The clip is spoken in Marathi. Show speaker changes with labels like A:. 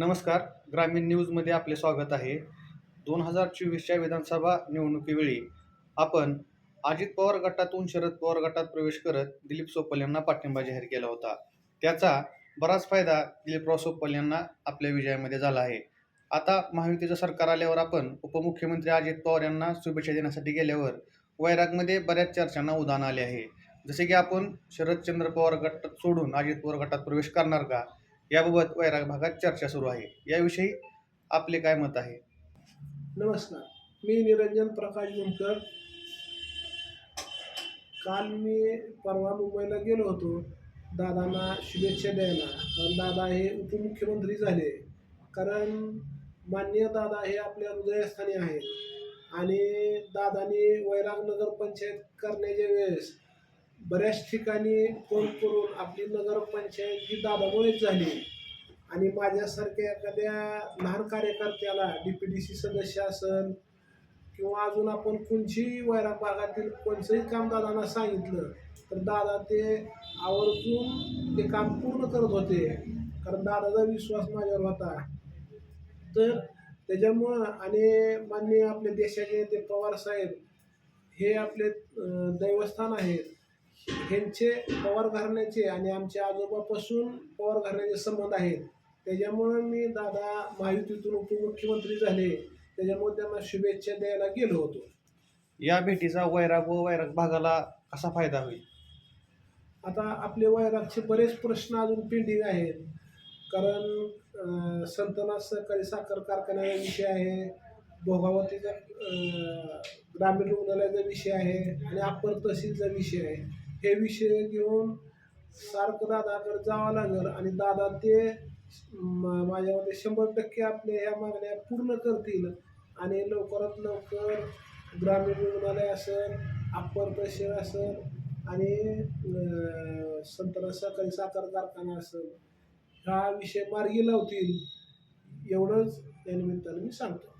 A: नमस्कार. ग्रामीण न्यूजमध्ये आपले स्वागत आहे. दोन हजार चोवीसच्या विधानसभा निवडणुकीवेळी आपण अजित पवार गटातून शरद पवार गटात प्रवेश करत दिलीप सोपल यांना पाठिंबा जाहीर केला होता. त्याचा बराच फायदा दिलीपराव सोपल यांना आपल्या विजयामध्ये झाला आहे. आता महायुतीचं सरकार आल्यावर आपण उपमुख्यमंत्री अजित पवार यांना शुभेच्छा देण्यासाठी गेल्यावर वैरागमध्ये बऱ्याच चर्चांना उधाण आले आहे. जसे की आपण शरदचंद्र पवार गट सोडून अजित पवार गटात प्रवेश करणार का? याबाबत वैराग भागात चर्चा सुरू आहे. याविषयी आपले काय मत आहे?
B: नमस्कार. मी निरंजन प्रकाश गुंकर काल मी परवा मुंबईला गेलो होतो. दादांना शुभेच्छा द्यायला. कारण दादा हे उपमुख्यमंत्री झाले. कारण माननीय दादा हे आपल्या हृदयस्थानी आहेत. आणि दादानी वैराग नगरपंचायत करण्याच्या वेळेस बऱ्याच ठिकाणी फोन करून आपली नगरपंचायत ही दादामुळेच झाली. आणि माझ्यासारख्या एखाद्या लहान कार्यकर्त्याला डी पी डी सी सदस्य असेल किंवा अजून आपण कोणचीही वैरा भागातील कोणचंही काम दादांना सांगितलं तर दादा ते आवर्जून ते काम पूर्ण करत होते. कारण दादाचा विश्वास माझ्यावर होता. तर त्याच्यामुळं आणि माननीय आपले देशाचे ते पवार साहेब हे आपले दैवस्थान आहेत. ह्यांचे पवार घराण्याचे आणि आमच्या आजोबापासून पवार घराण्याचे संबंध आहेत. त्याच्यामुळं मी दादा महायुतीतून उपमुख्यमंत्री झाले. त्याच्यामुळे त्यांना शुभेच्छा द्यायला गेलो होतो.
A: या भेटीचा वैराग व वैराग भागाला कसा फायदा होईल?
B: आता आपले वैरागचे बरेच प्रश्न अजून पेंडिंग आहेत. कारण अं, संतनाथ सहकारी साखर कारखान्याचा विषय आहे. भोगावतीचा ग्रामीण रुग्णालयाचा विषय आहे आणि अप्पर तहसीलचा विषय आहे. हे विषय घेऊन सारखं दादाकडे जावं लागेल आणि दादा ते म- माझ्या मते शंभर टक्के आपल्या ह्या मागण्या पूर्ण करतील. आणि लवकरात लवकर ग्रामीण रुग्णालय असेल अप्पर तहसील असेल आणि संतरा सहकारी साखर कारखाना असेल हा विषय मार्गी लावतील. एवढंच या निमित्तानं मी सांगतो.